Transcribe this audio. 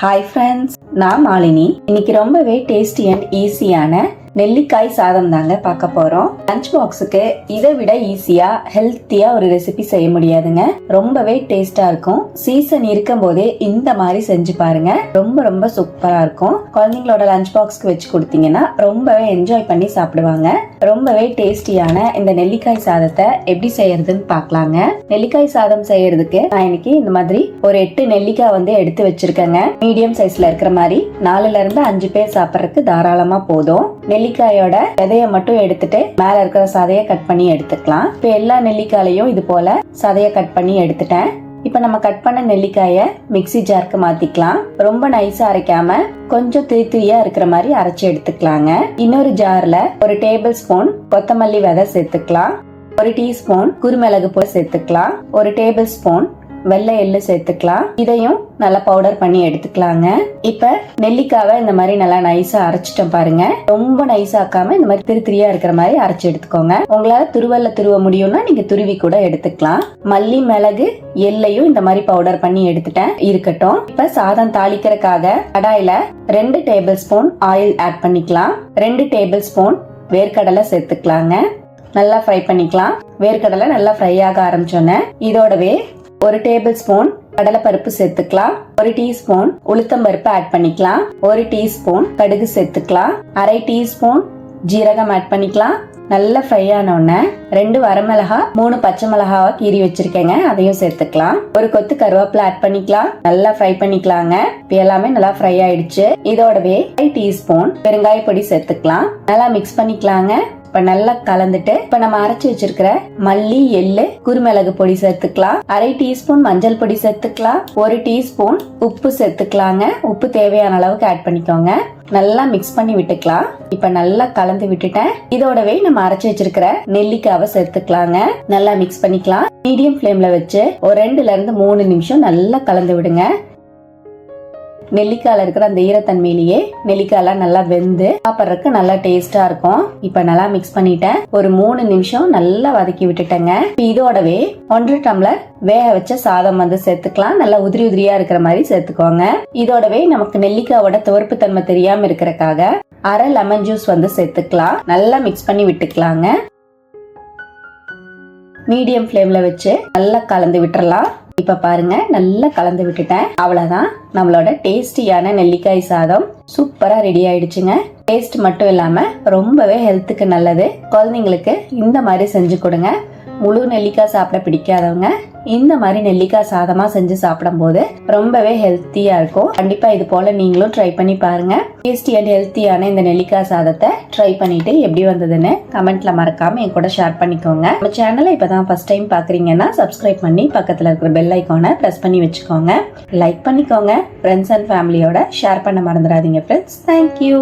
Hi friends நான் மாலினி. இன்னைக்கு ரொம்பவே டேஸ்டி அண்ட் ஈஸியான நெல்லிக்காய் சாதம் தாங்க பார்க்க போறோம். லஞ்ச் பாக்ஸுக்கு இதை விட ஈஸியா ஹெல்த்தியா ஒரு ரெசிபி செய்ய முடியாதுங்க. ரொம்பவே டேஸ்டா இருக்கும். சீசன் இருக்கும் போதே இந்த மாதிரி செஞ்சு பாருங்க. ரொம்ப ரொம்ப சூப்பரா இருக்கும். குழந்தைங்களோட லஞ்ச் பாக்ஸ்க்கு வச்சு கொடுத்தீங்கன்னா ரொம்பவே என்ஜாய் பண்ணி சாப்பிடுவாங்க. ரொம்பவே டேஸ்டியான இந்த நெல்லிக்காய் சாதத்தை எப்படி செய்யறதுன்னு பார்க்கலாங்க. நெல்லிக்காய் சாதம் செய்யறதுக்கு நான் இன்னைக்கு இந்த மாதிரி ஒரு எட்டு நெல்லிக்காய் வந்து எடுத்து வச்சிருக்கேங்க. மீடியம் சைஸ்ல இருக்கிற மாதிரி நாலுல இருந்து அஞ்சு பேர் சாப்பிட்றதுக்கு தாராளமா போதும். நெல்லிக்காயோட விதைய மட்டும் எடுத்துட்டு மேல இருக்கிற சதைய கட் பண்ணி எடுத்துக்கலாம். இப்போ எல்லா நெல்லிக்காயையும் இது போல சதைய கட் பண்ணி எடுத்துட்டேன். இப்போ நம்ம கட் பண்ண நெல்லிக்காய மிக்ஸி ஜாருக்கு மாத்திக்கலாம். ரொம்ப நைஸா அரைக்காம கொஞ்சம் திரி திரியா இருக்கிற மாதிரி அரைச்சு எடுத்துக்கலாங்க. இன்னொரு ஜார்ல ஒரு டேபிள் ஸ்பூன் கொத்தமல்லி விதை சேர்த்துக்கலாம். ஒரு டீஸ்பூன் குருமிளகு பொடி சேர்த்துக்கலாம். ஒரு டேபிள் ஸ்பூன் வெள்ளை எள்ளு சேர்த்துக்கலாம். இதையும் நல்லா பவுடர் பண்ணி எடுத்துக்கலாங்க. இப்ப நெல்லிக்காவை இந்த மாதிரி நல்லா நைஸா அரைச்சிட்டோம் பாருங்க. ரொம்ப நைஸா ஆக்காம இந்த மாதிரி திரு திரியா இருக்கிற மாதிரி அரைச்சு எடுத்துக்கோங்க. உங்களால துருவல்ல துருவ முடியும்னா நீங்க துருவி கூட எடுத்துக்கலாம். மல்லி மிளகு எள்ளையும் இந்த மாதிரி பவுடர் பண்ணி எடுத்துட்டேன். இருக்கட்டும். இப்ப சாதம் தாளிக்கிறதுக்காக கடாயில ரெண்டு டேபிள் ஸ்பூன் ஆயில் ஆட் பண்ணிக்கலாம். ரெண்டு டேபிள் ஸ்பூன் வேர்க்கடலை சேர்த்துக்கலாங்க. நல்லா ஃப்ரை பண்ணிக்கலாம். வேர்க்கடலை நல்லா ஃப்ரை ஆக ஆரம்பிச்சோன்னே இதோடவே ஒரு டேபிள் ஸ்பூன் கடலைப்பருப்பு சேர்த்துக்கலாம். ஒரு டீஸ்பூன் உளுத்தம் பருப்பு ஆட் பண்ணிக்கலாம். ஒரு டீஸ்பூன் கடுகு சேர்த்துக்கலாம். அரை டீஸ்பூன் ஜீரகம் ஆட் பண்ணிக்கலாம். நல்லா ஃப்ரை ஆனோடனே ரெண்டு வரமிளகா மூணு பச்சை மிளகாவா கீறி வச்சிருக்கேங்க. அதையும் சேர்த்துக்கலாம். ஒரு கொத்து கருவேப்பிலை ஆட் பண்ணிக்கலாம். நல்லா ஃப்ரை பண்ணிக்கலாங்க. இப்போ எல்லாமே நல்லா ஃப்ரை ஆயிடுச்சு. இதோடவே டீஸ்பூன் பெருங்காய பொடி சேர்த்துக்கலாம். நல்லா மிக்ஸ் பண்ணிக்கலாங்க. இப்ப நல்லா கலந்துட்டு இப்ப நம்ம அரைச்சு வச்சிருக்கிற மல்லி எள்ளு குருமிளகு பொடி சேர்த்துக்கலாம். அரை டீஸ்பூன் மஞ்சள் பொடி சேர்த்துக்கலாம். ஒரு டீஸ்பூன் உப்பு சேர்த்துக்கலாங்க. உப்பு தேவையான அளவுக்கு ஆட் பண்ணிக்கோங்க. நல்லா மிக்ஸ் பண்ணி விட்டுக்கலாம். இப்ப நல்லா கலந்து விட்டுட்டேன். இதோடவே நம்ம அரைச்சு வச்சிருக்கிற நெல்லிக்காவை சேர்த்துக்கலாங்க. நல்லா மிக்ஸ் பண்ணிக்கலாம். மீடியம் ஃப்ளேம்ல வச்சு ஒரு ரெண்டுல இருந்து மூணு நிமிஷம் நல்லா கலந்து விடுங்க. நெல்லிக்காயில் இருக்கிற அந்த ஈரத்தன்மையிலேயே நெல்லிக்காயெல்லாம் நல்லா வெந்து சாப்பிட்றதுக்கு நல்லா டேஸ்டா இருக்கும். இப்போ நல்லா மிக்ஸ் பண்ணிட்டேன். ஒரு மூணு நிமிஷம் நல்லா வதக்கி விட்டுட்டேங்க. இதோடவே ஒன்றரை டம்ளர் வேக வச்ச சாதம் வந்து சேர்த்துக்கலாம். நல்லா உதிரி உதிரியா இருக்கிற மாதிரி சேர்த்துக்கோங்க. இதோடவே நமக்கு நெல்லிக்காயோட துவர்ப்பு தன்மை தெரியாம இருக்கிறக்காக அரை லெமன் ஜூஸ் வந்து சேர்த்துக்கலாம். நல்லா மிக்ஸ் பண்ணி விட்டுக்கலாங்க. மீடியம் ஃப்ளேம்ல வச்சு நல்லா கலந்து விட்டுறலாம். இப்ப பாருங்க நல்லா கலந்து விட்டுட்டேன். அவ்வளவுதான். நம்மளோட டேஸ்டியான நெல்லிக்காய் சாதம் சூப்பரா ரெடி ஆயிடுச்சுங்க. டேஸ்ட் மட்டும் இல்லாம ரொம்பவே ஹெல்த்துக்கு நல்லது. குழந்தைங்களுக்கு இந்த மாதிரி செஞ்சு கொடுங்க. முழு நெல்லிக்காய் சாப்பிட பிடிக்காதவங்க இந்த மாதிரி நெல்லிக்காய் சாதமா செஞ்சு சாப்பிடும்போது ரொம்பவே ஹெல்த்தியா இருக்கும். கண்டிப்பா இது போல நீங்களும் ட்ரை பண்ணி பாருங்க. டேஸ்டி அண்ட் ஹெல்த்தியான இந்த நெல்லிக்காய் சாதத்தை ட்ரை பண்ணிட்டு எப்படி வந்ததுன்னு கமெண்ட்ல மறக்காம என் கூட ஷேர் பண்ணிக்கோங்க. நம்ம சேனலை இப்பதான் ஃபர்ஸ்ட் டைம் பாக்குறீங்கன்னா சப்ஸ்கிரைப் பண்ணி பக்கத்துல இருக்கிற பெல் ஐக்கானை ப்ரெஸ் பண்ணி வச்சுக்கோங்க. லைக் பண்ணிக்கோங்க. ஃப்ரெண்ட்ஸ் அண்ட் ஃபேமிலியோட ஷேர் பண்ண மறந்துடாதீங்க ஃப்ரெண்ட்ஸ் தேங்க்யூ